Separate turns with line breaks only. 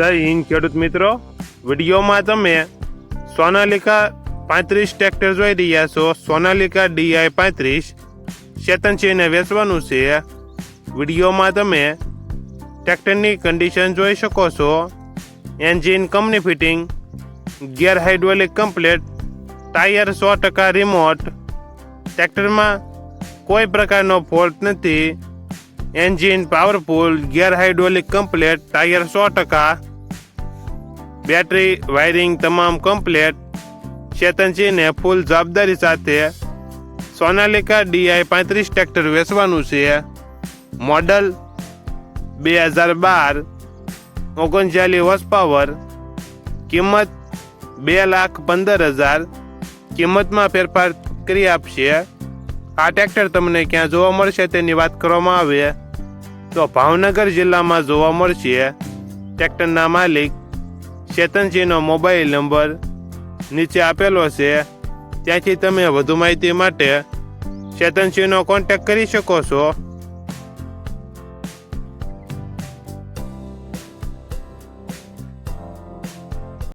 જય હિન્દ, ખેડૂત મિત્રો. વિડીયોમાં તમે સોનાલિકા પાંત્રીસ ટ્રેક્ટર જોઈ રહ્યા છો. સોનાલિકા ડીઆઈ પાંત્રીસ ચેતનસિંહને વેચવાનું છે. વિડીયોમાં તમે ટ્રેક્ટરની કન્ડિશન જોઈ શકો છો. Engine company fitting gear hydraulic complete tyre સો ટકા રિમોટ ટ્રેક્ટરમાં કોઈ પ્રકારનો ફોલ્ટ નથી. Engine powerful gear hydraulic complete tyre સો ટકા. બેટરી, વાયરિંગ તમામ કમ્પ્લેટ ચેતનસિંહને ફૂલ જવાબદારી સાથે સોનાલિકા ડીઆઈ પાંત્રીસ ટ્રેક્ટર વેચવાનું છે. મોડલ બે હજાર બાર, ઓગણચાલીસ હોર્સ પાવર કિંમત બે લાખ પંદર હજાર, કિંમતમાં ફેરફાર કરી આપશે. આ ટ્રેક્ટર તમને ક્યાં જોવા મળશે તેની વાત કરવામાં આવે. તો ભાવનગર જિલ્લામાં જોવા મળશે. ટ્રેક્ટરના માલિક ચેતનસિંહનો મોબાઈલ નંબર નીચે આપેલો છે. ત્યાંથી તમે વધુ માહિતી માટે ચેતનસિંહનો કોન્ટેક્ટ કરી શકો છો.